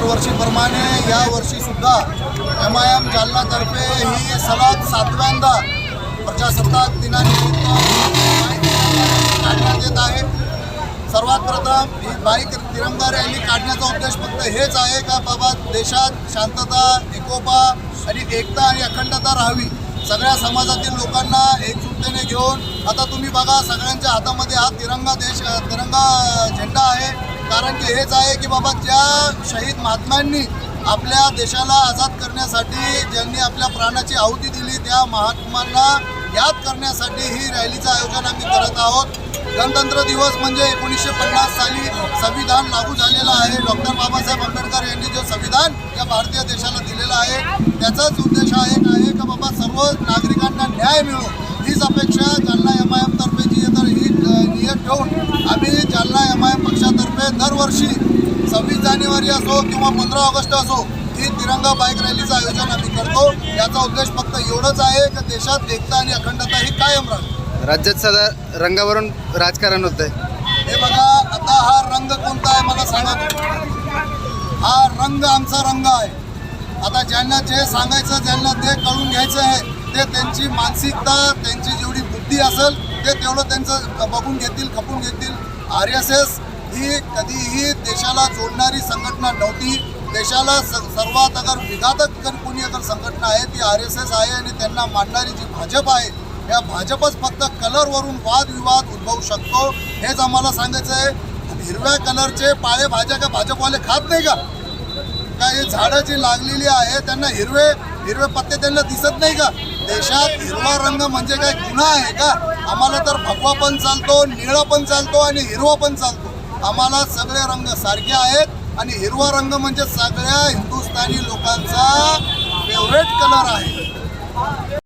दरवर्षीप्रमाणे या वर्षीसुद्धा एम आय एम जालनातर्फे ही सलग सातव्यांदा प्रजासत्ताक दिनानिमित्त काढण्यात येत आहे. सर्वात प्रथम ही बाईक तिरंगा रॅली काढण्याचा उद्देश फक्त हेच आहे का बाबा देशात शांतता एकोपा आणि एकता आणि अखंडता राहावी? सगळ्या समाजातील लोकांना एकजुटतेने घेऊन आता तुम्ही बघा सगळ्यांच्या हातामध्ये हा तिरंगा देश तिरंगा झेंडा आहे. कारण की हेच आहे की बाबा ज्या शहीद महात्म्यांनी आपल्या देशाला आझाद करण्यासाठी ज्यांनी आपल्या प्राणाची आहुती दिली त्या महात्मांना याद करण्यासाठी ही रॅलीचं आयोजन आम्ही करत आहोत. गणतंत्र दिवस म्हणजे एकोणीसशे पन्नास साली संविधान लागू झालेलं आहे. डॉक्टर बाबासाहेब आंबेडकर यांनी जे संविधान या भारतीय देशाला दिलेलं आहे त्याचाच उद्देश हा एक आहे का बाबा सर्व नागरिकांना न्याय मिळो हीच अपेक्षा जालना एम आय एमतर्फे जी तर ही अ, नियत ठेवून आम्ही जालना एम आय एम पक्षातर्फे दरवर्षी सव्वीस जानेवारी असो किंवा पंधरा ऑगस्ट असो ही तिरंगा बाईक रॅलीचं आयोजन आम्ही करतो. याचा उद्देश फक्त एवढंच आहे की देशात एकता आणि अखंडता ही कायम राहील. राज्यात सदा रंगावरून राजकारण होतंय. हे बघा आता हा रंग कोणता आहे मला सांगा. हा रंग आमचा रंग आहे. आता ज्यांना जे सांगायचं ज्यांना ते कळून घ्यायचं आहे ते त्यांची मानसिकता त्यांची जेवढी बुद्धी असेल ते तेवढं त्यांचं बघून घेतील खपून घेतील. आर एस एस ही कधीही देशाला जोडणारी संघटना नव्हती. देशाला स सर्वात अगर विघातक जर कोणी अगर संघटना आहे ती आर एस एस आहे आणि त्यांना मांडणारी जी भाजप आहे या भाजपच फक्त कलरवरून वादविवाद उद्भवू शकतो हेच आम्हाला सांगायचं आहे. हिरव्या कलरचे पाळे भाज्या का भाजपवाले खात नाही का? का हे झाडं जी लागलेली आहे त्यांना हिरवे हिरवे पत्ते त्यांना दिसत नाही का? देशात हिरवा रंग म्हणजे काय? गुन्हा आहे का? आम्हाला तर भगवा पण चालतो निळा पण चालतो आणि हिरवा पण चालतो. आम्हाला सगळे रंग सारखे आहेत आणि हिरवा रंग म्हणजे सगळ्या हिंदुस्थानी लोकांचा फेवरेट कलर आहे.